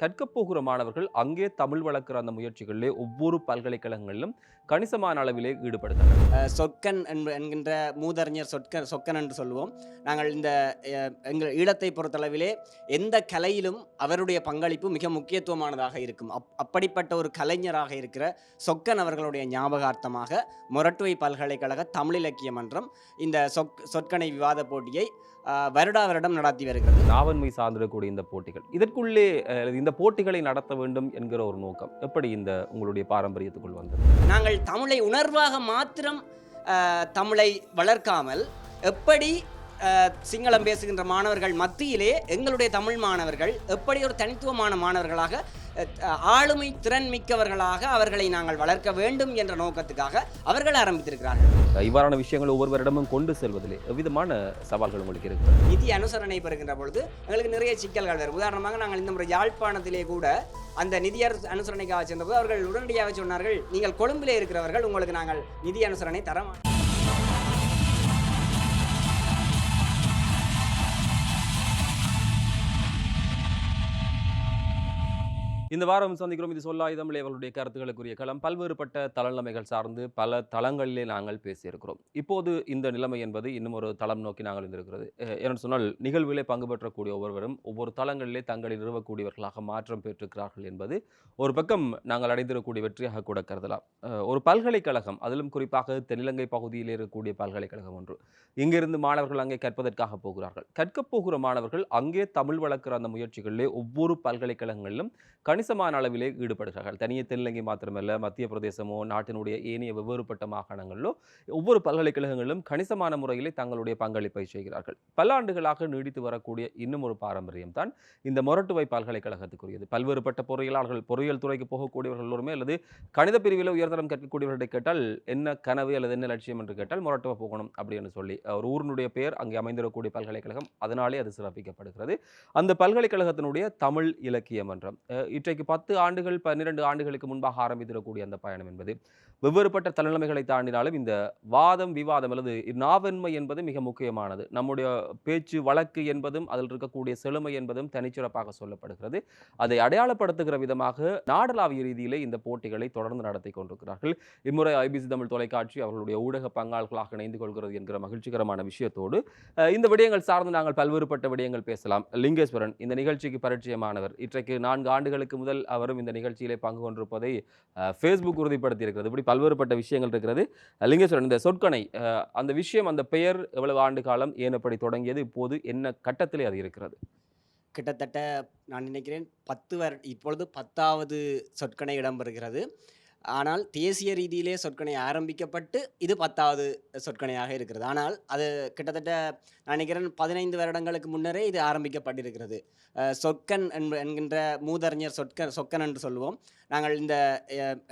கற்கப் போகிற மாணவர்கள் அங்கே தமிழ் வளர்க்குற அந்த முயற்சிகளிலே ஒவ்வொரு பல்கலைக்கழகங்களிலும் கணிசமான அளவிலே ஈடுபடுகிறார்கள். சொக்கன் சொற்கன் என்கின்ற மூதறிஞர் சொற்கன் சொக்கன் என்று சொல்லுவோம். நாங்கள் இந்த எங்கள் ஈழத்தை பொறுத்தளவிலே எந்த கலையிலும் அவருடைய பங்களிப்பு மிக முக்கியத்துவமானதாக இருக்கும். அப் அப்படிப்பட்ட ஒரு கலைஞராக இருக்கிற சொக்கன் அவர்களுடைய ஞாபகார்த்தமாக மொரட்டுவை பல்கலைக்கழக தமிழ் இலக்கிய மன்றம் இந்த சொக் சொற்கனை விவாத போட்டியை வருடா வருடம் நடத்தி வருகிறது. நாவன்மை சார்ந்திருக்கக்கூடிய இந்த போட்டிகள். இதற்குள்ளே இந்த போட்டிகளை நடத்த வேண்டும் என்கிற ஒரு நோக்கம் எப்படி இந்த உங்களுடைய பாரம்பரியத்துக்குள் வந்தது? நாங்கள் தமிழை உணர்வாக மாத்திரம் தமிழை வளர்க்காமல் எப்படி சிங்களம் பேசுகின்ற மாணவர்கள் மத்தியிலே எங்களுடைய தமிழ் மாணவர்கள் எப்படி ஒரு தனித்துவமான மாணவர்களாக ஆளுமை திறன் மிக்கவர்களாக அவர்களை நாங்கள் வளர்க்க வேண்டும் என்ற நோக்கத்துக்காக அவர்கள் ஆரம்பித்திருக்கிறார்கள். இவ்வாறான விஷயங்கள் ஒவ்வொருவரிடமும் கொண்டு செல்வதிலே எவ்விதமான சவால்கள் உங்களுக்கு இருக்கு நிதி அனுசரணை பெறுகின்ற பொழுது எங்களுக்கு நிறைய சிக்கல்கள் வரும். உதாரணமாக நாங்கள் இந்த முறை யாழ்ப்பாணத்திலே கூட அந்த நிதி அனு- அனுசரணைக்காக சென்றபோது அவர்கள் உடனடியாக சொன்னார்கள் நீங்கள் கொழும்பிலே இருக்கிறவர்கள் உங்களுக்கு நாங்கள் நிதி அனுசரணை தர இந்த வாரம் சந்திக்கிறோம். இது சொல்லாயுதம் அவர்களுடைய கருத்துக்களுக்குரிய களம். பல்வேறுபட்ட தளநிலைமைகள் சார்ந்து பல தளங்களிலே நாங்கள் பேசியிருக்கிறோம். இப்போது இந்த நிலைமை என்பது இன்னும் ஒரு தளம் நோக்கி நாங்கள் இருந்திருக்கிறது. ஏன்னு சொன்னால் நிகழ்விலே பங்கு பெற்றக்கூடிய ஒவ்வொருவரும் ஒவ்வொரு தளங்களிலே தங்களை நிறுவக்கூடியவர்களாக மாற்றம் பெற்றிருக்கிறார்கள் என்பது ஒரு பக்கம் நாங்கள் அடைந்திருக்கக்கூடிய வெற்றியாக கூட கருதலாம். ஒரு பல்கலைக்கழகம் அதிலும் குறிப்பாக தென்னிலங்கை பகுதியில் இருக்கக்கூடிய பல்கலைக்கழகம் ஒன்று. இங்கிருந்து மாணவர்கள் அங்கே கற்பதற்காக போகிறார்கள். கற்கப் போகிற மாணவர்கள் அங்கே தமிழ் வளர்க்கிற அந்த முயற்சிகளிலே ஒவ்வொரு பல்கலைக்கழகங்களிலும் கணிசமான அளவிலே ஈடுபடுகிறார்கள். தனியே தென்னிலங்கை மாத்திரமல்ல மத்திய பிரதேசமோ நாட்டினுடைய ஏனைய வெவ்வேறுபட்ட மாகாணங்களிலோ ஒவ்வொரு பல்கலைக்கழகங்களிலும் கணிசமான முறையிலே தங்களுடைய பங்களிப்பை செய்கிறார்கள். பல ஆண்டுகளாக நீடித்து வரக்கூடிய இன்னும் ஒரு பாரம்பரியம் தான் இந்த மொரட்டுவை பல்கலைக்கழகத்துக்குரியது. பல்வேறுபட்ட பொறியியலாளர்கள் பொறியியல் துறைக்கு போகக்கூடியவர்கள் எல்லோருமே அல்லது கணித பிரிவில் உயர்தரம் கற்கக்கூடியவர்களை கேட்டால் என்ன கனவு அல்லது என்ன லட்சியம் என்று கேட்டால் மொரட்டுவை போகணும் அப்படின்னு சொல்லி ஒரு ஊரினுடைய பெயர் அங்கே அமைந்திருக்கக்கூடிய பல்கலைக்கழகம் அதனாலே அது சிறப்பிக்கப்படுகிறது. அந்த பல்கலைக்கழகத்தினுடைய தமிழ் இலக்கிய மன்றம் அஹ் இன்றைக்கு பத்து ஆண்டுகள் பன்னிரண்டு ஆண்டுகளுக்கு முன்பாக ஆரம்பித்திடக்கூடிய அந்த பயணம் என்பது வெவ்வேறுபட்ட தலைநிலைமைகளை தாண்டினாலும் இந்த வாதம் விவாதம் அல்லது நாவன்மை என்பது மிக முக்கியமானது. நம்முடைய பேச்சு வழக்கு என்பதும் அதில் இருக்கக்கூடிய செழுமை என்பதும் தனிச்சிறப்பாக சொல்லப்படுகிறது. அதை அடையாளப்படுத்துகிற விதமாக நாடளாவிய ரீதியிலே இந்த போட்டிகளை தொடர்ந்து நடத்தி கொண்டிருக்கிறார்கள். இம்முறை ஐபிசி தமிழ் தொலைக்காட்சி அவர்களுடைய ஊடக பங்காளர்களாக இணைந்து கொள்கிறது என்கிற மகிழ்ச்சிகரமான விஷயத்தோடு இந்த விடயங்கள் சார்ந்து நாங்கள் பல்வேறுபட்ட விடயங்கள் பேசலாம். லிங்கேஸ்வரன் இந்த நிகழ்ச்சிக்கு பரிச்சயமானவர். இன்றைக்கு நான்கு ஆண்டுகளுக்கு முதல் அவரும் இந்த நிகழ்ச்சியிலே பங்கு கொண்டிருப்பதை ஃபேஸ்புக் உறுதிப்படுத்தி இருக்கிறது இப்படி பல்வேறுபட்ட விஷயங்கள் இருக்கிறது. லிங்கேஸ்வரன் இந்த சொற்கனை அஹ், அந்த விஷயம் அந்த பெயர் எவ்வளவு ஆண்டு காலம் ஏன் தொடங்கியது இப்போது என்ன கட்டத்திலே அது இருக்கிறது? கிட்டத்தட்ட நான் நினைக்கிறேன் பத்து வர் இப்பொழுது பத்தாவது சொற்கனை இடம்பெறுகிறது. ஆனால் தேசிய ரீதியிலே சொற்கணை ஆரம்பிக்கப்பட்டு இது பத்தாவது சொற்கணையாக இருக்கிறது. ஆனால் அது கிட்டத்தட்ட நான் நினைக்கிறேன் பதினைந்து வருடங்களுக்கு முன்னரே இது ஆரம்பிக்கப்பட்டிருக்கிறது. சொற்கன் என்ப என்கின்ற மூதறிஞர் சொற்கன் சொக்கன் என்று சொல்லுவோம். நாங்கள் இந்த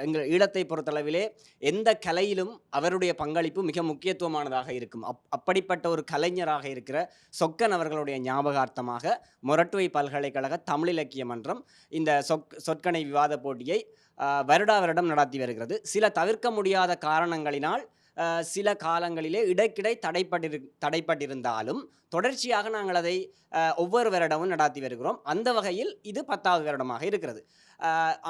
எங்கள் ஈழத்தை பொறுத்தளவிலே எந்த கலையிலும் அவருடைய பங்களிப்பு மிக முக்கியத்துவமானதாக இருக்கும். அப் அப்படிப்பட்ட ஒரு கலைஞராக இருக்கிற சொக்கன் அவர்களுடைய ஞாபகார்த்தமாக மொரட்டுவை பல்கலைக்கழக தமிழ் இலக்கிய மன்றம் இந்த சொக் சொற்கனை விவாத போட்டியை வருடா வருடம் நடத்தி வருகிறது. சில தவிர்க்க முடியாத காரணங்களினால் சில காலங்களிலே இடைக்கிடை தடைப்பட்டிரு தடைப்பட்டிருந்தாலும் தொடர்ச்சியாக நாங்கள் அதை ஒவ்வொரு வருடமும் நடத்தி வருகிறோம். அந்த வகையில் இது பத்தாவது வருடமாக இருக்கிறது.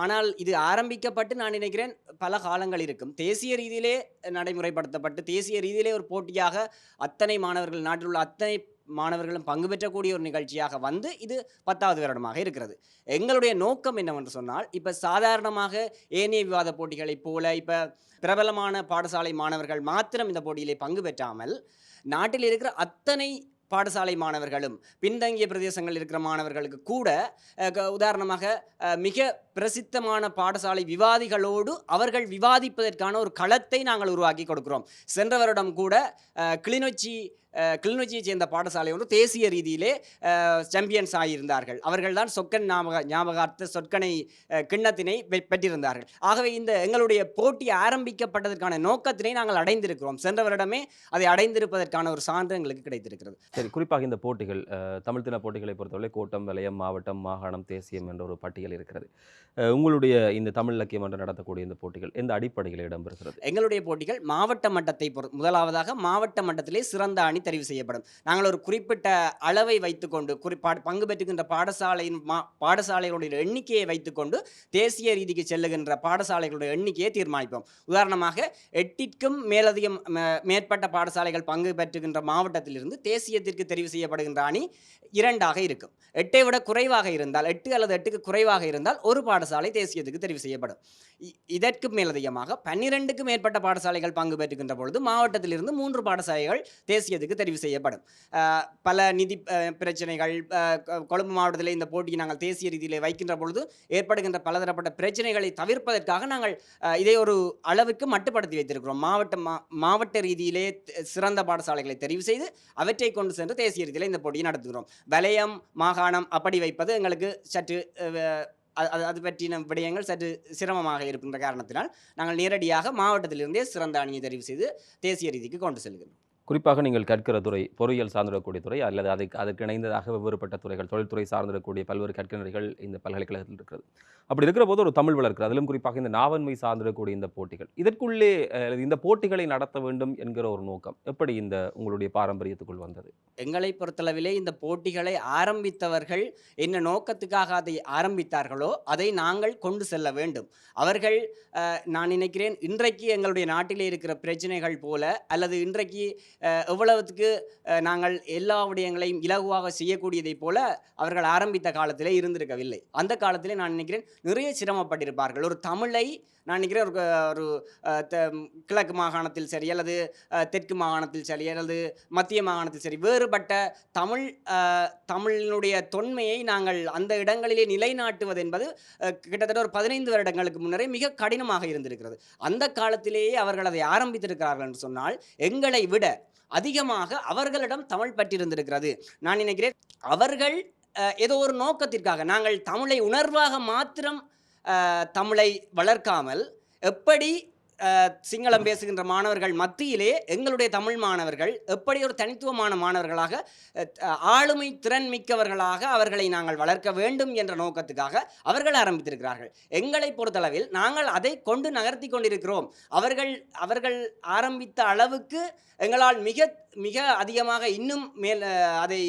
ஆனால் இது ஆரம்பிக்கப்பட்டு நான் நினைக்கிறேன் பல காலங்கள் இருக்கும். தேசிய ரீதியிலே நடைமுறைப்படுத்தப்பட்டு தேசிய ரீதியிலே ஒரு போட்டியாக அத்தனை மாணவர்கள் நாட்டில் உள்ள அத்தனை மாணவர்களும் பங்கு பெற்றக்கூடிய ஒரு நிகழ்ச்சியாக வந்து இது பத்தாவது வருடமாக இருக்கிறது. எங்களுடைய நோக்கம் என்னவென்று சொன்னால் இப்போ சாதாரணமாக ஏனைய விவாத போட்டிகளைப் போல இப்போ பிரபலமான பாடசாலை மாணவர்கள் மாத்திரம் இந்த போட்டியிலே பங்கு பெற்றாமல் நாட்டில் இருக்கிற அத்தனை பாடசாலை மாணவர்களும் பின்தங்கிய பிரதேசங்களில் இருக்கிற மாணவர்களுக்கு கூட க- உதாரணமாக மிக பிரசித்தமான பாடசாலை விவாதிகளோடு அவர்கள் விவாதிப்பதற்கான ஒரு களத்தை நாங்கள் உருவாக்கி கொடுக்கிறோம். சென்ற வருடம் கூட கிளிநொச்சி கிளிநொச்சியை சேர்ந்த பாடசாலை ஒன்று தேசிய ரீதியிலே சாம்பியன்ஸ் ஆகியிருந்தார்கள் அவர்கள்தான் சொக்கன் ஞாபக ஞாபகார்த்த சொற்கனை கிண்ணத்தினை பெற்றிருந்தார்கள். ஆகவே இந்த எங்களுடைய போட்டி ஆரம்பிக்கப்பட்டதற்கான நோக்கத்தினை நாங்கள் அடைந்திருக்கிறோம். சென்ற வருடமே அதை அடைந்திருப்பதற்கான ஒரு சான்று எங்களுக்கு கிடைத்திருக்கிறது. சரி குறிப்பாக இந்த போட்டிகள் தமிழ்தின போட்டிகளை பொறுத்தவரை கோட்டம் வலயம் மாவட்டம் மாகாணம் தேசியம் என்ற ஒரு பட்டியல் இருக்கிறது. உங்களுடைய இந்த தமிழ் இலக்கிய மன்றம் நடத்தக்கூடிய இந்த போட்டிகள் எந்த அடிப்படையில் இடம்பெறுகிறது? எங்களுடைய போட்டிகள் மாவட்ட மட்டத்தை பொறு முதலாவதாக மாவட்ட மட்டத்திலே சிறந்த அணி தெரிவு செய்யப்படும். நாங்கள் ஒரு குறிப்பிட்ட அளவை வைத்துக்கொண்டு குறி பங்கு பெற்றுகின்ற பாடசாலையின் மா பாடசாலைகளுடைய எண்ணிக்கையை வைத்துக்கொண்டு தேசிய ரீதிக்கு செல்லுகின்ற பாடசாலைகளுடைய எண்ணிக்கையை தீர்மானிப்போம். உதாரணமாக எட்டிற்கும் மேலதிகம் மேற்பட்ட பாடசாலைகள் பங்கு பெற்றுகின்ற மாவட்டத்திலிருந்து தேசியத்திற்கு தெரிவு செய்யப்படுகின்ற அணி இரண்டாக இருக்கும். எட்டை விட குறைவாக இருந்தால் எட்டு அல்லது எட்டுக்கு குறைவாக இருந்தால் ஒரு பாடசாலை தேசியத்துக்கு தெரிவு செய்யப்படும். இதற்கு மேலதிகமாக பன்னிரெண்டுக்கு மேற்பட்ட பாடசாலைகள் பங்கு பெற்றுகின்ற பொழுது மாவட்டத்திலிருந்து மூன்று பாடசாலைகள் தேசியத்துக்கு தெரிவு செய்யப்படும். பல நிதி பிரச்சனைகள் கொழும்பு மாவட்டத்தில் இந்த போட்டியை நாங்கள் தேசிய ரீதியிலே வைக்கின்ற பொழுது ஏற்படுகின்ற பலதரப்பட்ட பிரச்சனைகளை தவிர்ப்பதற்காக நாங்கள் இதை ஒரு அளவுக்கு மட்டுப்படுத்தி வைத்திருக்கிறோம். மாவட்ட மா- மாவட்ட ரீதியிலே சிறந்த பாடசாலைகளை தெரிவு செய்து அவற்றை கொண்டு சென்று தேசிய ரீதியில் இந்த போட்டியை நடத்துகிறோம். வலயம் மாகாணம் அப்படி வைப்பது எங்களுக்கு சற்று அது அது- அது பற்றின விடயங்கள் சற்று சிரமமாக இருக்கின்ற காரணத்தினால் நாங்கள் நேரடியாக மாவட்டத்திலிருந்தே சிறந்த அணியை தெரிவு செய்து தேசிய ரீதிக்கு கொண்டு செல்கிறோம் குறிப்பாக நீங்கள் கற்கிற துறை பொறியியல் சார்ந்திடக்கூடிய துறை அல்லது அதுக்கு அதற்கு இணைந்ததாக வெவ்வேறுபட்ட துறைகள் தொழில்துறை சார்ந்திடக்கூடிய பல்வேறு கற்கிணர்கள் இந்த பல்கலைக்கழகத்தில் இருக்கிறது. அப்படி இருக்கிற போது ஒரு தமிழ் வளர்க்கிறது அதிலும் குறிப்பாக இந்த நாவன்மை சார்ந்திடக்கூடிய இந்த போட்டிகள். இதற்குள்ளே இந்த போட்டிகளை நடத்த வேண்டும் என்கிற ஒரு நோக்கம் எப்படி இந்த உங்களுடைய பாரம்பரியத்துக்குள் வந்தது? எங்களை பொறுத்தளவிலே இந்த போட்டிகளை ஆரம்பித்தவர்கள் என்ன நோக்கத்துக்காக அதை ஆரம்பித்தார்களோ அதை நாங்கள் கொண்டு செல்ல வேண்டும். அவர்கள் நான் நினைக்கிறேன் இன்றைக்கு எங்களுடைய நாட்டிலே இருக்கிற பிரச்சனைகள் போல அல்லது இன்றைக்கு எவ்வளவுக்கு நாங்கள் எல்லா விடயங்களையும் இலகுவாக செய்யக்கூடியதைப் போல அவர்கள் ஆரம்பித்த காலத்திலே இருந்திருக்கவில்லை. அந்த காலத்திலே நான் நினைக்கிறேன் நிறைய சிரமப்பட்டிருப்பார்கள். ஒரு தமிழை நான் நினைக்கிறேன் ஒரு ஒரு த- கிழக்கு மாகாணத்தில் சரி அல்லது தெற்கு மாகாணத்தில் சரி அல்லது மத்திய மாகாணத்தில் சரி வேறுபட்ட தமிழ் தமிழினுடைய தொன்மையை நாங்கள் அந்த இடங்களிலே நிலைநாட்டுவது என்பது கிட்டத்தட்ட ஒரு பதினைந்து வருடங்களுக்கு முன்னரே மிக கடினமாக இருந்திருக்கிறது. அந்த காலத்திலேயே அவர்கள் அதை ஆரம்பித்திருக்கிறார்கள் என்று சொன்னால் எங்களை விட அதிகமாக அவர்களிடம் தமிழ் பற்றியிருந்திருக்கிறது நான் நினைக்கிறேன் அவர்கள் ஏதோ ஒரு நோக்கத்திற்காக நாங்கள் தமிழை உணர்வாக மாத்திரம் தமிழை வளர்க்காமல் எப்படி சிங்களம் பேசுகின்ற மாணவர்கள் மத்தியிலே எங்களுடைய தமிழ் மாணவர்கள் எப்படி ஒரு தனித்துவமான மாணவர்களாக ஆளுமை திறன் மிக்கவர்களாக அவர்களை நாங்கள் வளர்க்க வேண்டும் என்ற நோக்கத்துக்காக அவர்கள் ஆரம்பித்திருக்கிறார்கள். எங்களை பொறுத்தளவில் நாங்கள் அதை கொண்டு நகர்த்தி கொண்டிருக்கிறோம். அவர்கள் அவர்கள் ஆரம்பித்த அளவுக்கு எங்களால் மிக மிக அதிகமாக இன்னும் மேல் அதை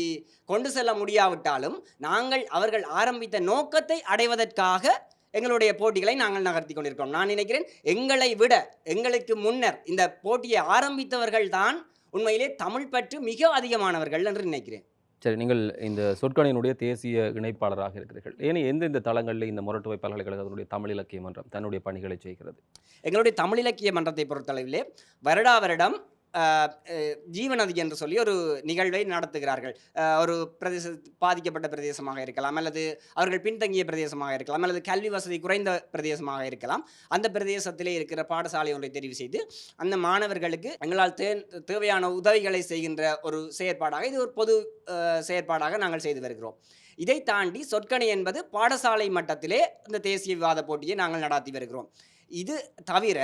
கொண்டு செல்ல முடியாவிட்டாலும் நாங்கள் அவர்கள் ஆரம்பித்த நோக்கத்தை அடைவதற்காக எங்களுடைய போட்டிகளை நாங்கள் நகர்த்தி கொண்டிருக்கிறோம். நான் நினைக்கிறேன் எங்களை விட எங்களுக்கு முன்னர் இந்த போட்டியை ஆரம்பித்தவர்கள் தான் உண்மையிலே தமிழ் பற்று மிக அதிகமானவர்கள் என்று நினைக்கிறேன். சரி நீங்கள் இந்த சொற்கணினுடைய தேசிய இணைப்பாளராக இருக்கிறீர்கள். ஏன்னா எந்தெந்த தளங்களில் இந்த முரட்டுவை பல்கலைக்கழகத்தினுடைய தமிழ் இலக்கிய மன்றம் தன்னுடைய பணிகளை செய்கிறது. எங்களுடைய தமிழ் இலக்கிய மன்றத்தை பொறுத்தளவிலே வருடா வருடம் ஜீவநதி என்று சொல்லி ஒரு நிகழ்வை நடத்துகிறார்கள். ஒரு பிரதேச பாதிக்கப்பட்ட பிரதேசமாக இருக்கலாம் அல்லது அவர்கள் பின்தங்கிய பிரதேசமாக இருக்கலாம் அல்லது கல்வி வசதி குறைந்த பிரதேசமாக இருக்கலாம். அந்த பிரதேசத்திலே இருக்கிற பாடசாலை ஒன்றை தெரிவு செய்து அந்த மாணவர்களுக்கு எங்களால் தே தேவையான உதவிகளை செய்கின்ற ஒரு செயற்பாடாக இது ஒரு பொது செயற்பாடாக நாங்கள் செய்து வருகிறோம். இதை தாண்டி சொற்கணி என்பது பாடசாலை மட்டத்திலே இந்த தேசிய விவாத போட்டியை நாங்கள் நடாத்தி வருகிறோம். இது தவிர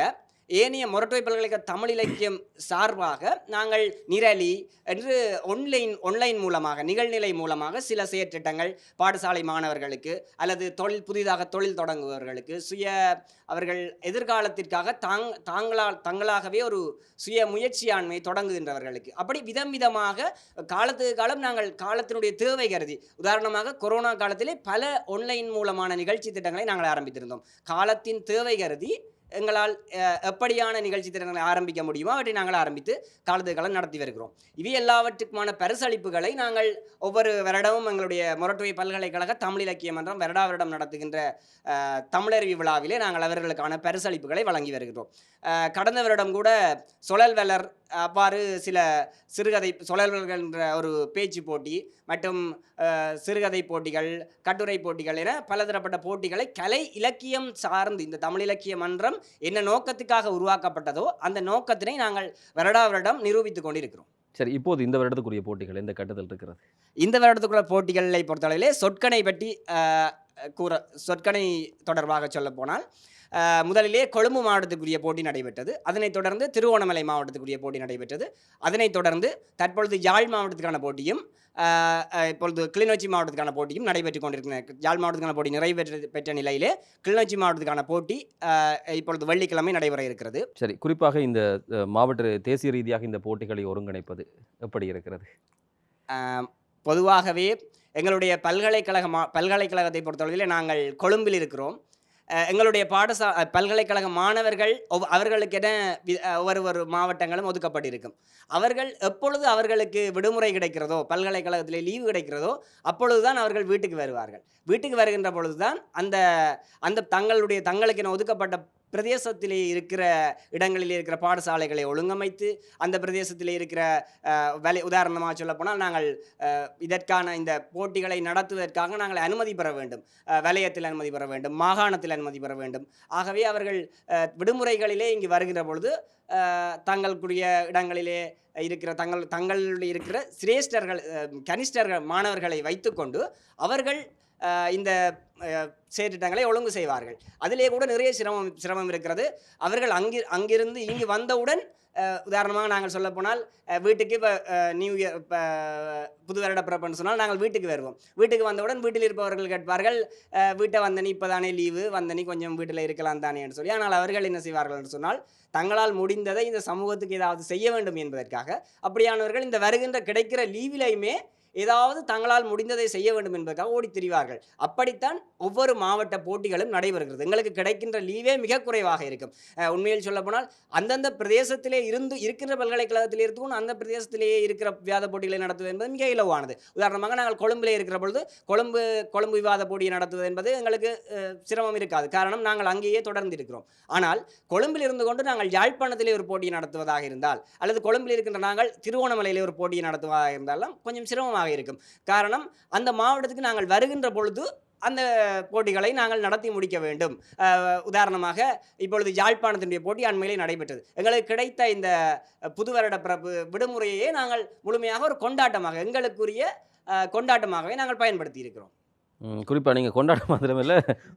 ஏனைய மொரட்டுவை பல்கலைக்கழக தமிழ் இலக்கியம் சார்பாக நாங்கள் நிரலி என்று ஒன்லைன் ஒன்லைன் மூலமாக நிகழ்நிலை மூலமாக சில செயற்றிட்டங்கள் பாடசாலை மாணவர்களுக்கு அல்லது தொழில் புதிதாக தொழில் தொடங்குபவர்களுக்கு சுய அவர்கள் எதிர்காலத்திற்காக தாங் தாங்களால் தங்களாகவே ஒரு சுய முயற்சியாண்மை தொடங்குகின்றவர்களுக்கு. அப்படி விதம் விதமாக காலத்துக்கு காலம் நாங்கள் காலத்தினுடைய தேவை கருதி உதாரணமாக கொரோனா காலத்திலே பல ஒன்லைன் மூலமான நிகழ்ச்சி திட்டங்களை நாங்கள் ஆரம்பித்திருந்தோம். காலத்தின் தேவை கருதி எங்களால் எப்படியான நிகழ்ச்சி திறன்களை ஆரம்பிக்க முடியுமோ அவற்றை நாங்கள் ஆரம்பித்து காலத்துக்காலம் நடத்தி வருகிறோம். இவை எல்லாவற்றுக்குமான பரிசளிப்புகளை நாங்கள் ஒவ்வொரு வருடமும் எங்களுடைய மொரட்டுவை பல்கலைக்கழக தமிழ் இலக்கிய மன்றம் வருடா வருடம் நடத்துகின்ற தமிழறிவி விழாவிலே நாங்கள் அவர்களுக்கான பரிசளிப்புகளை வழங்கி வருகிறோம். கடந்த வருடம் கூட சுழல்வெலர் அவ்வாறு சில சிறுகதை சுழல்வர்கள் என்ற ஒரு பேச்சு போட்டி மற்றும் சிறுகதை போட்டிகள் கட்டுரை போட்டிகள் என பலதரப்பட்ட போட்டிகளை கலை இலக்கியம் சார்ந்து இந்த தமிழ் இலக்கிய மன்றம் என்ன நோக்கத்துக்காக உருவாக்கப்பட்டதோ அந்த நோக்கத்தினை நாங்கள் வருடா வருடம் நிரூபித்துக் கொண்டிருக்கிறோம். சரி இப்போது இந்த வருடத்துக்குரிய போட்டிகள் எந்த கட்டத்தில் இருக்கிறது? இந்த வருடத்துக்குள்ள போட்டிகளை பொறுத்தளவிலே சொற்கனை பற்றி கூற சொற்கணை தொடர்பாக சொல்லப்போனால் அஹ், முதலிலே கொழும்பு மாவட்டத்துக்குரிய போட்டி நடைபெற்றது. அதனைத் தொடர்ந்து திருவோணமலை மாவட்டத்துக்குரிய போட்டி நடைபெற்றது. அதனைத் தொடர்ந்து தற்பொழுது யாழ் மாவட்டத்துக்கான போட்டியும் இப்பொழுது கிளிநொச்சி மாவட்டத்துக்கான போட்டியும் நடைபெற்று கொண்டிருக்கின்றன யாழ் மாவட்டத்துக்கான போட்டி நிறைவேற்ற பெற்ற நிலையிலே கிளிநொச்சி மாவட்டத்துக்கான போட்டி இப்பொழுது வெள்ளிக்கிழமை நடைபெற இருக்கிறது. சரி குறிப்பாக இந்த மாவட்ட தேசிய ரீதியாக இந்த போட்டிகளை ஒருங்கிணைப்பது எப்படி இருக்கிறது? பொதுவாகவே எங்களுடைய பல்கலைக்கழக மா பல்கலைக்கழகத்தை பொறுத்தளவில் நாங்கள் கொழும்பில் இருக்கிறோம். எங்களுடைய பாடசா பல்கலைக்கழக மாணவர்கள் ஒவ்வொ- அவர்களுக்கென ஒவ்வொரு ஒரு மாவட்டங்களும் ஒதுக்கப்பட்டிருக்கும். அவர்கள் எப்பொழுது அவர்களுக்கு விடுமுறை கிடைக்கிறதோ பல்கலைக்கழகத்தில் லீவு கிடைக்கிறதோ அப்பொழுதுதான் அவர்கள் வீட்டுக்கு வருவார்கள். வீட்டுக்கு வருகின்ற பொழுது தான் அந்த அந்த தங்களுடைய தங்களுக்கென ஒதுக்கப்பட்ட பிரதேசத்திலே இருக்கிற இடங்களில் இருக்கிற பாடசாலைகளை ஒழுங்கமைத்து அந்த பிரதேசத்திலே இருக்கிற வேலை உதாரணமாக சொல்லப்போனால் நாங்கள் இதற்கான இந்த போட்டிகளை நடத்துவதற்காக நாங்கள் அனுமதி பெற வேண்டும். வலயத்தில் அனுமதி பெற வேண்டும் மாகாணத்தில் அனுமதி பெற வேண்டும். ஆகவே அவர்கள் விடுமுறைகளிலே இங்கு வருகிற பொழுது தங்களுக்குரிய இடங்களிலே இருக்கிற தங்கள் தங்களுடைய இருக்கிற சிரேஷ்டர்கள் கனிஷ்டர்கள் மாணவர்களை வைத்துக்கொண்டு அவர்கள் இந்த அஹ், செயற்றிட்டங்களை ஒழுங்கு செய்வார்கள். அதிலே கூட நிறைய சிரமம் சிரமம் இருக்கிறது. அவர்கள் அங்கி அங்கிருந்து இங்கு வந்தவுடன் உதாரணமாக நாங்கள் சொல்லப்போனால் போனால் வீட்டுக்கு இப்போ நியூ இயர் இப்போ புது வருட பிறப்புன்னு சொன்னால் நாங்கள் வீட்டுக்கு வருவோம். வீட்டுக்கு வந்தவுடன் வீட்டில் இருப்பவர்கள் கேட்பார்கள் வீட்டை வந்தனி இப்போ தானே லீவு வந்தனி கொஞ்சம் வீட்டில் இருக்கலாம் தானேன்னு சொல்லி. ஆனால் அவர்கள் என்ன செய்வார்கள் என்று சொன்னால் தங்களால் முடிந்ததை இந்த சமூகத்துக்கு ஏதாவது செய்ய வேண்டும் என்பதற்காக அப்படியானவர்கள் இந்த வருகின்ற கிடைக்கிற லீவிலையுமே ஏதாவது தங்களால் முடிந்ததை செய்ய வேண்டும் என்பதற்காக ஓடி திரிவார்கள். அப்படித்தான் ஒவ்வொரு மாவட்ட போட்டிகளும் நடைபெறுகிறது. எங்களுக்கு கிடைக்கின்ற லீவே மிக குறைவாக இருக்கும். உண்மையில் சொல்லப்போனால் அந்தந்த பிரதேசத்திலே இருந்து இருக்கின்ற பல்கலைக்கழகத்தில் இருக்கும் அந்த பிரதேசத்திலேயே இருக்கிற விவாத போட்டிகளை நடத்துவது என்பது மிக இலவானது உதாரணமாக நாங்கள் கொழும்பிலே இருக்கிற பொழுது கொழும்பு கொழும்பு விவாத போட்டியை நடத்துவது என்பது எங்களுக்கு சிரமம் இருக்காது. காரணம் நாங்கள் அங்கேயே தொடர்ந்து இருக்கிறோம் ஆனால் கொழும்பில் இருந்து கொண்டு நாங்கள் யாழ்ப்பாணத்திலே ஒரு போட்டியை நடத்துவதாக இருந்தால் அல்லது கொழும்பில் இருக்கின்ற நாங்கள் திருவோணமலையிலே ஒரு போட்டியை நடத்துவதாக இருந்தாலும் கொஞ்சம் சிரமமாக இருக்கும். காரணம் அந்த மாவட்டத்துக்கு நாங்கள் வருகின்ற பொழுது அந்த போட்டிகளை நாங்கள் நடத்தி முடிக்க வேண்டும். உதாரணமாக இப்பொழுது யாழ்ப்பாணத்தினுடைய போட்டி அண்மையிலே நடைபெற்றது. எங்களுக்கு கிடைத்த இந்த புது வருட பிறப்பு விடுமுறையே நாங்கள் முழுமையாக ஒரு கொண்டாட்டமாக எங்களுக்குரிய கொண்டாட்டமாகவே நாங்கள் பயன்படுத்தி இருக்கிறோம் ம், குறிப்பா நீங்க கொண்டாட மாத்திரமில்ல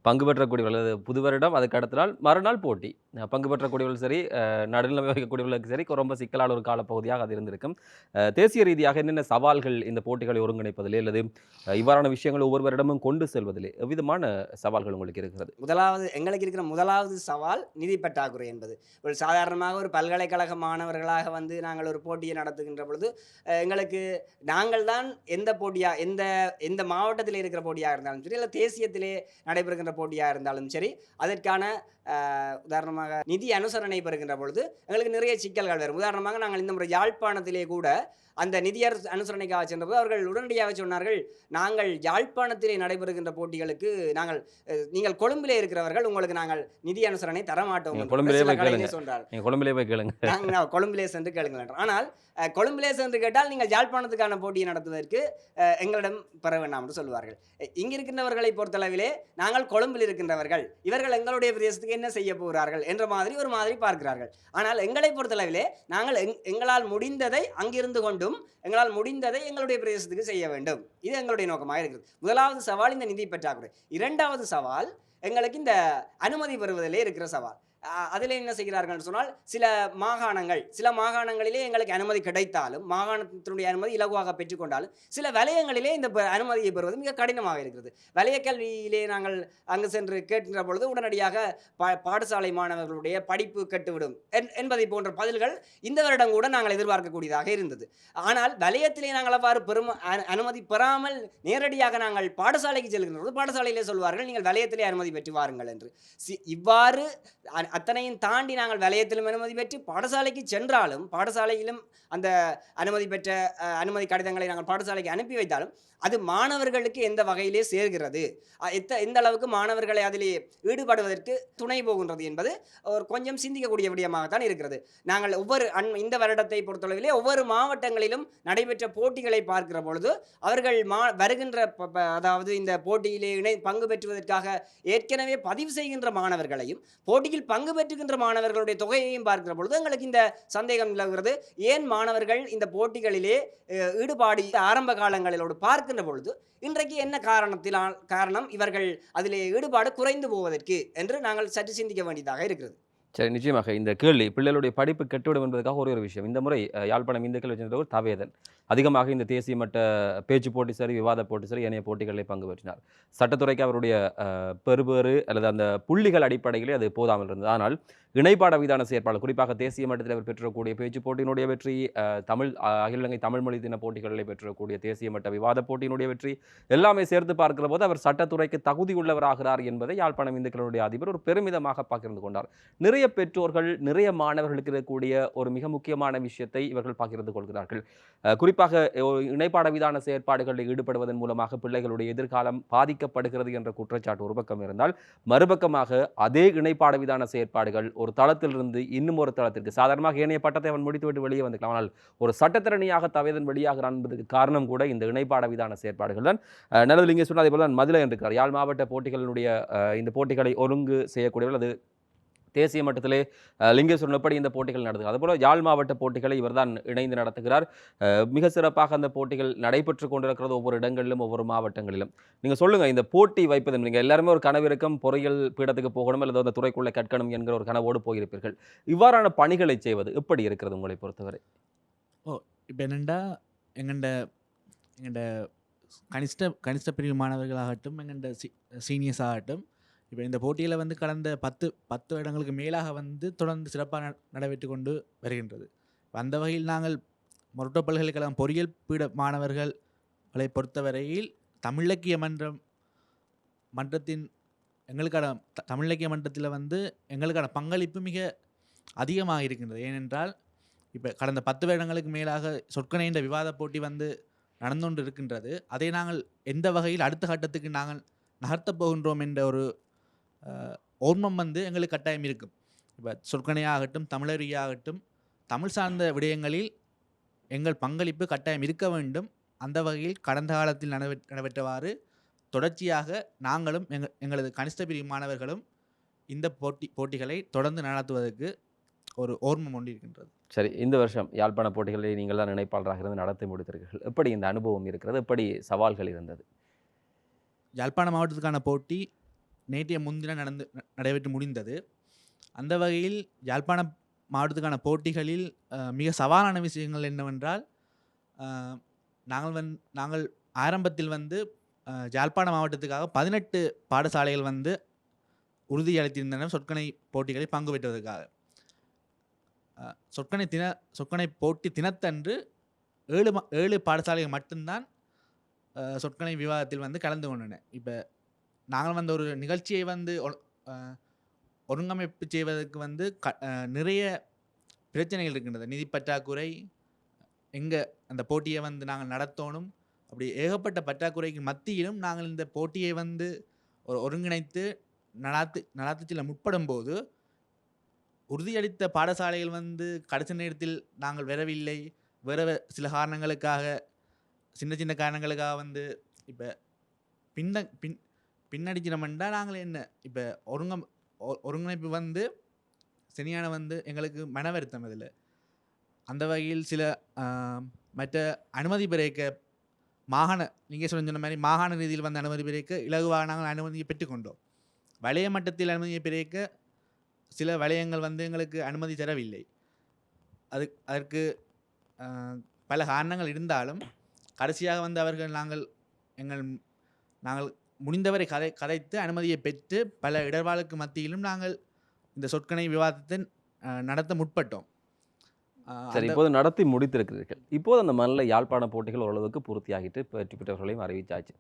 பங்கு பெற்றக்கூடியவர்கள் அது புது வருடம் அதுக்கு அடுத்த நாள் மறுநாள் போட்டி. அஹ் பங்கு பெற்றக்கூடியவர்கள் சரி அஹ் நடுநிலைமை சரி ரொம்ப சிக்கலான ஒரு காலப்பகுதியாக அது இருந்திருக்கும். தேசிய ரீதியாக என்னென்ன சவால்கள் இந்த போட்டிகளை ஒருங்கிணைப்பதிலே அல்லது இவ்வாறான விஷயங்கள் ஒவ்வொரு வருடமும் கொண்டு செல்வதிலே எவ்விதமான சவால்கள் உங்களுக்கு இருக்கிறது? முதலாவது எங்களுக்கு இருக்கிற முதலாவது சவால் நிதி பற்றாக்குறை என்பது. ஒரு சாதாரணமாக ஒரு பல்கலைக்கழக மாணவர்களாக வந்து நாங்கள் ஒரு போட்டியை நடத்துகின்ற பொழுது அஹ், எங்களுக்கு நாங்கள் தான் எந்த போட்டியா எந்த எந்த மாவட்டத்தில் இருக்கிற போட்டியாக இருந்தாலும் சரி இல்லை தேசியத்திலே நடைபெறுகின்ற போட்டியாக இருந்தாலும் சரி அதற்கான உதாரணமாக நிதி அனுசரணை பெறுகின்ற பொழுது எங்களுக்கு நிறைய சிக்கல்கள் வரும். உதாரணமாக நாங்கள் இந்த முறை யாழ்ப்பாணத்திலே கூட அந்த நிதி அனு- அனுசரணைக்காக சென்றபோது அவர்கள் உடனடியாக சொன்னார்கள் நாங்கள் யாழ்ப்பாணத்திலே நடைபெறுகின்ற போட்டிகளுக்கு நாங்கள் நீங்கள் கொழும்பிலே இருக்கிறவர்கள் உங்களுக்கு நாங்கள் நிதி அனுசரணை தர மாட்டோம் நீங்க என்று கொழும்பிலே சில போய் கலைஞர் கேளுங்க. சொன்னார் கொழும்பிலே போய் கேளுங்க. நாங்கள் நான் கொழும்பிலே சென்று கேளுங்கள். ஆனால் கொழும்பிலே சென்று கேட்டால் நீங்கள் யாழ்ப்பாணத்துக்கான போட்டியை நடத்துவதற்கு எங்களிடம் பெற வேண்டாம் என்று சொல்வார்கள். அஹ், இங்கு இருக்கின்றவர்களை பொறுத்தளவிலே நாங்கள் கொழும்பில் இருக்கின்றவர்கள். இவர்கள் எங்களுடைய பிரதேசத்துக்கு என்ன செய்ய போகிறார்கள் என்ற மாதிரி ஒரு மாதிரி பார்க்கிறார்கள். ஆனால் எங்களை பொறுத்தளவிலே நாங்கள் எங் எங்களால் முடிந்ததை அங்கிருந்து கொண்டும் எங்களால் முடிந்ததை எங்களுடைய பிரதேசத்துக்கு செய்ய வேண்டும். இது எங்களுடைய நோக்கமாக இருக்கிறது. முதலாவது சவால் இந்த நிதி பற்றாக்குறை. இரண்டாவது சவால் எங்களுக்கு இந்த அனுமதி பெறுவதிலே இருக்கிற சவால். அதில் என்ன செய்கிறார்கள் சொன்னால் சில மாகாணங்கள் சில மாகாணங்களிலே எங்களுக்கு அனுமதி கிடைத்தாலும் மாகாணத்தினுடைய அனுமதி இலகுவாக பெற்றுக்கொண்டாலும் சில வலயங்களிலே இந்த அனுமதியை பெறுவது மிக கடினமாக இருக்கிறது. வலய கல்வியிலே நாங்கள் அங்கு சென்று கேட்கின்ற பொழுது உடனடியாக பா பாடசாலை மாணவர்களுடைய படிப்பு கெட்டுவிடும் என்- என்பதை போன்ற பதில்கள் இந்த வருடம் கூட நாங்கள் எதிர்பார்க்கக்கூடியதாக இருந்தது. ஆனால் வலயத்திலே நாங்கள் அவ்வாறு பெரும் அனு- அனுமதி பெறாமல் நேரடியாக நாங்கள் பாடசாலைக்கு செல்கின்ற பொழுது பாடசாலையிலே சொல்வார்கள் நீங்கள் வலயத்திலே அனுமதி பெற்று வாருங்கள் என்று. சி- இவ்வாறு அத்தனையும் தாண்டி நாங்கள் வலயத்திலும் அனுமதி பெற்று பாடசாலைக்கு சென்றாலும் பாடசாலையிலும் அந்த அனுமதி பெற்ற அனுமதி கடிதங்களை நாங்கள் பாடசாலைக்கு அனுப்பி வைத்தாலும் அது மாணவர்களுக்கு எந்த வகையிலே சேர்கிறது? எத்த எந்த அளவுக்கு மாணவர்களை அதிலே ஈடுபடுவதற்கு துணை போகின்றது என்பது ஒரு கொஞ்சம் சிந்திக்கக்கூடிய விடயமாகத்தான் இருக்கிறது. நாங்கள் ஒவ்வொரு அன் இந்த வருடத்தை பொறுத்தளவிலே ஒவ்வொரு மாவட்டங்களிலும் நடைபெற்ற போட்டிகளை பார்க்கிற பொழுது அவர்கள் மா வருகின்ற ப- ப- அதாவது இந்த போட்டியிலே இணை பங்கு பெற்றுவதற்காக ஏற்கனவே பதிவு செய்கின்ற மாணவர்களையும் போட்டியில் பங்கு பெற்றுகின்ற மாணவர்களுடைய தொகையையும் பார்க்கிற பொழுது எங்களுக்கு இந்த சந்தேகம் நிலவுகிறது. ஏன் மாணவர்கள் இந்த போட்டிகளிலே ஈடுபாடு ஆரம்ப காலங்களிலோடு பார்க்க பார்க்கின்ற பொழுது இன்றைக்கு என்ன காரணத்தினால் காரணம் இவர்கள் அதிலே ஈடுபாடு குறைந்து போவதற்கு என்று நாங்கள் சற்று சிந்திக்க வேண்டியதாக இருக்கிறது. சரி நிச்சயமாக இந்த கேள்வி பிள்ளைகளுடைய படிப்பு கெட்டுவிடும் என்பதற்காக ஒரே ஒரு விஷயம். இந்த முறை யாழ்ப்பாணம் இந்துக்கள் வச்சிருந்த ஒரு தவேதன். அதிகமாக இந்த தேசிய மட்ட பேச்சு போட்டி சரி விவாத போட்டி சரி ஏனைய போட்டிகளில் பங்கு பெற்றினார். சட்டத்துறைக்கு அவருடைய பெறுபேறு அல்லது அந்த புள்ளிகள் அடிப்படையிலே அது போதாமல் இருந்தது. ஆனால் இணைப்பாட விதான செயற்பாடு குறிப்பாக தேசிய மட்டத்தில் அவர் பெற்றக்கூடிய பேச்சு போட்டியினுடைய வெற்றி தமிழ் அகில இலங்கை தமிழ் மொழி தின போட்டிகளில் பெற்றக்கூடிய தேசிய மட்ட விவாத போட்டியினுடைய வெற்றி எல்லாமே சேர்த்து பார்க்கிற போது அவர் சட்டத்துறைக்கு தகுதி உள்ளவராகிறார் என்பதை யாழ்ப்பாணம் இந்துக்களுடைய அதிபர் ஒரு பெருமிதமாக பகிர்ந்து கொண்டார். நிறைய பெற்றோர்கள் நிறைய மாணவர்களுக்கு இருக்கக்கூடிய ஒரு மிக முக்கியமான விஷயத்தை இவர்கள் பகிர்ந்து கொள்கிறார்கள். குறிப்பாக குறிப்பாக இணைப்பாட விதான செயற்பாடுகளில் ஈடுபடுவதன் மூலமாக பிள்ளைகளுடைய எதிர்காலம் பாதிக்கப்படுகிறது என்ற குற்றச்சாட்டு ஒரு பக்கம் இருந்தால் மறுபக்கமாக அதே இணைப்பாட விதான செயற்பாடுகள் ஒரு தளத்திலிருந்து இன்னும் ஒரு தளத்திற்கு சாதாரணமாக ஏனைய பட்டத்தை அவன் முடித்துவிட்டு வெளியே வந்துக்கலாம். ஆனால் ஒரு சட்டத்திறனியாக தவேதன் வெளியாகிறான் என்பதற்கு காரணம் கூட இந்த இணைப்பாட விதான செயற்பாடுகள் தான். அஹ் நல்லது இங்கே சொன்னது போல தான் மதுரை இருக்கிறார். யாழ் மாவட்ட போட்டிகளினுடைய இந்த போட்டிகளை ஒழுங்கு செய்யக்கூடியவர்கள் அது தேசிய மட்டத்திலே லிங்கேஸ்வரன் எப்படி இந்த போட்டிகள் நடத்துகிறார்? அதுபோல் யாழ் மாவட்ட போட்டிகளை இவர் தான் இணைந்து நடத்துகிறார். மிக சிறப்பாக அந்த போட்டிகள் நடைபெற்று கொண்டிருக்கிறது ஒவ்வொரு இடங்களிலும் ஒவ்வொரு மாவட்டங்களிலும். நீங்கள் சொல்லுங்கள் இந்த போட்டி வைப்பது நீங்கள் எல்லாருமே ஒரு கனவிற்கும் பொறியியல் பீடத்துக்கு போகணும் அல்லது அந்த துறைக்குள்ளே கற்கணும் என்கிற ஒரு கனவோடு போயிருப்பீர்கள். இவ்வாறான பணிகளை செய்வது எப்படி இருக்கிறது உங்களை பொறுத்தவரை? ஓ இப்போ என்னெண்டா எங்கண்ட எங்கண்ட கனிஷ்ட கனிஷ்ட பிரிவு மாணவர்களாகட்டும் எங்கண்ட சி சீனியர்ஸ் ஆகட்டும் இப்போ இந்த போட்டியில் வந்து கடந்த பத்து பத்து வருடங்களுக்கு மேலாக வந்து தொடர்ந்து சிறப்பாக நடைபெற்று கொண்டு வருகின்றது. அந்த வகையில் நாங்கள் மொரட்டோ பல்கலைக்கழகம் பொறியியல் பீட மாணவர்களை பொறுத்தவரையில் தமிழிலக்கிய மன்றம் மன்றத்தின் எங்களுக்கான த- தமிழிலக்கிய மன்றத்தில் வந்து எங்களுக்கான பங்களிப்பு மிக அதிகமாக இருக்கின்றது. ஏனென்றால் இப்போ கடந்த பத்து வருடங்களுக்கு மேலாக சொற்கனை என்ற விவாத போட்டி வந்து நடந்து கொண்டு இருக்கின்றது அதை நாங்கள் எந்த வகையில் அடுத்த கட்டத்துக்கு நாங்கள் நகர்த்தப் போகின்றோம் என்ற ஒரு ஓர்மம் வந்து எங்களுக்கு கட்டாயம் இருக்கும். இப்போ சொற்கணையாகட்டும் தமிழறியாகட்டும் தமிழ் சார்ந்த விடயங்களில் எங்கள் பங்களிப்பு கட்டாயம் இருக்க வேண்டும். அந்த வகையில் கடந்த காலத்தில் நடைபெற் நடைபெற்றவாறு தொடர்ச்சியாக நாங்களும் எங்கள் எங்களது கனிஷ்ட பிரிவு மாணவர்களும் இந்த போட்டி போட்டிகளை தொடர்ந்து நடத்துவதற்கு ஒரு ஓர்மம் ஒன்று இருக்கின்றது. சரி இந்த வருஷம் யாழ்ப்பாண போட்டிகளை நீங்கள் தான் இணைப்பாளராக இருந்து நடத்தி முடித்திருக்கிறீர்கள். எப்படி இந்த அனுபவம் இருக்கிறது? எப்படி சவால்கள் இருந்தது? யாழ்ப்பாண மாவட்டத்துக்கான போட்டி நேற்றைய முன்தினம் நடந்து நடைபெற்று முடிந்தது. அந்த வகையில் யாழ்ப்பாண மாவட்டத்துக்கான போட்டிகளில் மிக சவாலான விஷயங்கள் என்னவென்றால் நாங்கள் வந் நாங்கள் ஆரம்பத்தில் வந்து யாழ்ப்பாண மாவட்டத்துக்காக பதினெட்டு பாடசாலைகள் வந்து உறுதியளித்திருந்தன சொற்கனை போட்டிகளில் பங்கு பெற்றதற்காக. சொற்கனை தின சொற்கனை போட்டி தினத்தன்று ஏழு மா- ஏழு பாடசாலைகள் மட்டும்தான் சொற்கனை விவாதத்தில் வந்து கலந்து கொண்டன. இப்போ நாங்கள் வந்து ஒரு நிகழ்ச்சியை வந்து ஒருங்கமைப்பு செய்வதற்கு வந்து க நிறைய பிரச்சனைகள் இருக்கின்றது. நிதி பற்றாக்குறை எங்கே அந்த போட்டியை வந்து நாங்கள் நடத்தணும். அப்படி ஏகப்பட்ட பற்றாக்குறைக்கு மத்தியிலும் நாங்கள் இந்த போட்டியை வந்து ஒரு ஒருங்கிணைத்து நடாத்து நடாத்துச்சில முற்படும் போது உறுதியளித்த பாடசாலைகள் வந்து கடைசி நேரத்தில் நாங்கள் வரவில்லை. வேறு சில காரணங்களுக்காக சின்ன சின்ன காரணங்களுக்காக வந்து இப்போ பின்ன பின் பின்னடிக்கிறோம்டா நாங்கள் என்ன? இப்போ ஒருங்க ஒ- ஒருங்கிணைப்பு வந்து சரியான வந்து எங்களுக்கு மன வருத்தம் அதில். அந்த வகையில் சில மற்ற அனுமதி பிறக்க மாகாண நீங்கள் சொன்ன மாதிரி மாகாண ரீதியில் வந்த அனுமதி பிறக்க இலகுவாக நாங்கள் அனுமதியை பெற்றுக்கொண்டோம். வளைய மட்டத்தில் அனுமதியை பிறக்க சில வளையங்கள் வந்து எங்களுக்கு அனுமதி தரவில்லை. அது அதற்கு பல காரணங்கள் இருந்தாலும் கடைசியாக வந்து அவர்கள் நாங்கள் எங்கள் நாங்கள் முடிந்தவரை கதை கதைத்து அனுமதியை பெற்று பல இடர்பாடுக்கு மத்தியிலும் நாங்கள் இந்த சொற்கணை விவாதத்தை நடத்த முற்பட்டோம். சரி இப்போது நடத்தி முடித்திருக்கிறீர்கள். இப்போது அந்த மனநிலை யாழ்ப்பாண போட்டிகள் ஓரளவுக்கு பூர்த்தியாகிட்டு வெற்றி பெற்றவர்களையும் அறிவிச்சாச்சு.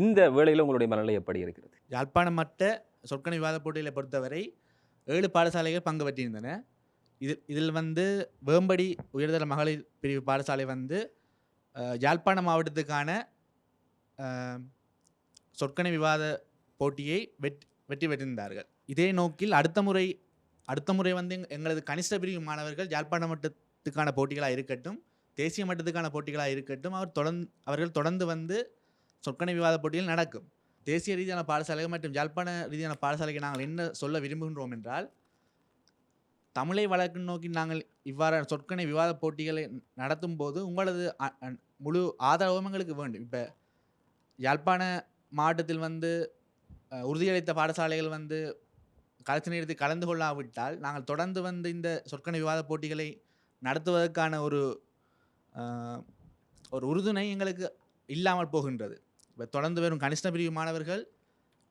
இந்த வேளையில் உங்களுடைய மனநிலை எப்படி இருக்கிறது? யாழ்ப்பாணம் மட்ட சொற்கணை விவாத போட்டிகளை பொறுத்தவரை ஏழு பாடசாலைகள் பங்கு பெற்றிருந்தன. இதில் இதில் வந்து வேம்படி உயர்தர மகளிர் பிரிவு பாடசாலை வந்து யாழ்ப்பாண மாவட்டத்துக்கான சொற்கனை விவாத போட்டியை வெட் வெற்றி பெற்றிருந்தார்கள். இதே நோக்கில் அடுத்த முறை அடுத்த முறை வந்து எங்களது கனிஷ்ட பிரிவு மாணவர்கள் யாழ்ப்பாண மட்டத்துக்கான போட்டிகளாக இருக்கட்டும் தேசிய மட்டத்துக்கான போட்டிகளாக இருக்கட்டும் அவர் தொடர்ந்து அவர்கள் தொடர்ந்து வந்து சொற்கனை விவாத போட்டிகள் நடக்கும். தேசிய ரீதியான பாடசாலைகள் மற்றும் யாழ்ப்பாண ரீதியான பாடசாலைக்கு நாங்கள் என்ன சொல்ல விரும்புகின்றோம் என்றால் தமிழை வழக்கு நோக்கி நாங்கள் இவ்வாறான சொற்கனை விவாத போட்டிகளை நடத்தும் போது உங்களது முழு ஆதரவும் எங்களுக்கு வேண்டும். இப்போ யாழ்ப்பாண மாவட்டத்தில் வந்து உறுதியளித்த பாடசாலைகள் வந்து கலைச்சி நேரத்தில் கலந்து கொள்ளாவிட்டால் நாங்கள் தொடர்ந்து வந்து இந்த சொற்கனை விவாத போட்டிகளை நடத்துவதற்கான ஒரு ஒரு உறுதுணை எங்களுக்கு இல்லாமல் போகின்றது. இப்போ தொடர்ந்து வரும் கனிஷ்ட பிரிவு மாணவர்கள்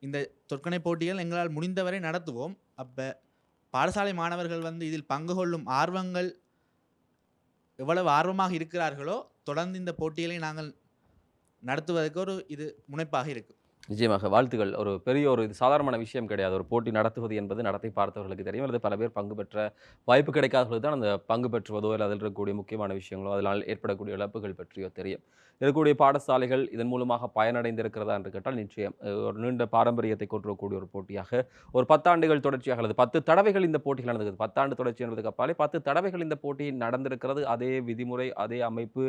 இந்த சொற்கணை போட்டிகள் எங்களால் முடிந்தவரை நடத்துவோம். அப்போ பாடசாலை மாணவர்கள் வந்து இதில் பங்கு கொள்ளும் ஆர்வங்கள் எவ்வளவு ஆர்வமாக இருக்கிறார்களோ தொடர்ந்து இந்த போட்டிகளை நாங்கள் நடத்துவதற்கு ஒரு இது முனைப்பாக இருக்குது நிச்சயமாக வாழ்த்துக்கள். ஒரு பெரிய ஒரு இது சாதாரணமான விஷயம் கிடையாது. ஒரு போட்டி நடத்துவது என்பது நடத்தை பார்த்தவர்களுக்கு தெரியும். அல்லது பல பேர் பங்கு பெற்ற வாய்ப்பு கிடைக்காதவர்களுக்கு தான் அந்த பங்கு பெற்றுவதோ இல்லை அதில் இருக்கக்கூடிய முக்கியமான விஷயங்களோ அதனால் ஏற்படக்கூடிய இழப்புகள் பற்றியோ தெரியும். இருக்கக்கூடிய பாடசாலைகள் இதன் மூலமாக பயனடைந்திருக்கிறதா என்று கேட்டால் நிச்சயம். ஒரு நீண்ட பாரம்பரியத்தை கொண்டிருக்கக்கூடிய ஒரு போட்டியாக ஒரு பத்தாண்டுகள் தொடர்ச்சியாக அல்லது பத்து தடவைகள் இந்த போட்டிகள் நடந்தது பத்தாண்டு தொடர்ச்சி என்பதுக்கு அப்பாலே பத்து தடவைகள் இந்த போட்டி நடந்திருக்கிறது. அதே விதிமுறை அதே அமைப்பு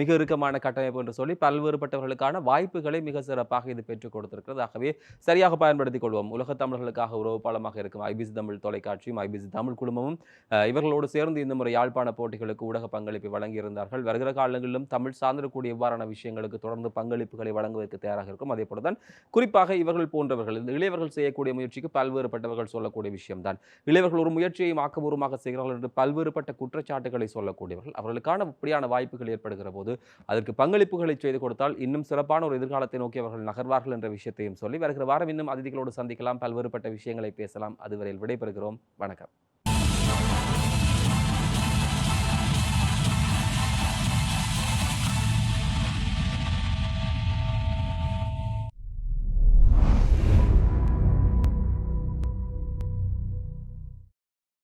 மிக இறுக்கமான கட்டமைப்பு என்று சொல்லி பல்வேறுபட்டவர்களுக்கான வாய்ப்புகளை மிக சிறப்பாக இது பெற்று கொடுத்திருக்கிறது ஆகவே சரியாக பயன்படுத்திக் கொள்வோம். உலக தமிழர்களுக்காக உறவு பாலமாக இருக்கும் ஐபிசி தமிழ் தொலைக்காட்சியும் ஐபிசி தமிழ் குழுமமும் இவர்களோடு சேர்ந்து இந்த முறை யாழ்ப்பாண போட்டிகளுக்கு ஊடக பங்களிப்பை வழங்கியிருந்தார்கள். வருகிற காலங்களிலும் தமிழ் சார்ந்திருக்கூடிய இவ்வாறான விஷயங்களுக்கு தொடர்ந்து பங்களிப்புகளை வழங்குவதற்கு தயாராக இருக்கும். அதே போலதான் குறிப்பாக இவர்கள் போன்றவர்கள் இந்த இளையவர்கள் செய்யக்கூடிய முயற்சிக்கு பல்வேறுபட்டவர்கள் சொல்லக்கூடிய விஷயம்தான். இளையவர்கள் ஒரு முயற்சியை ஆக்கபூர்வமாக செய்கிறார்கள் என்று பல்வேறுபட்ட குற்றச்சாட்டுகளை சொல்லக்கூடியவர்கள். அவர்களுக்கான இப்படியான வாய்ப்புகள் ஏற்படுகிற போது அதற்கு பங்களிப்புகளை செய்து கொடுத்தால் இன்னும் சிறப்பான ஒரு எதிர்காலத்தை நோக்கி அவர்கள் நகர்வார்கள் என்ற விஷயத்தையும் சொல்லி வருகிற வாரம் இன்னும் அதிதிகளோடு சந்திக்கலாம். பல்வேறுபட்ட விஷயங்களை பேசலாம். அதுவரையில் விடைபெறுகிறோம். வணக்கம்.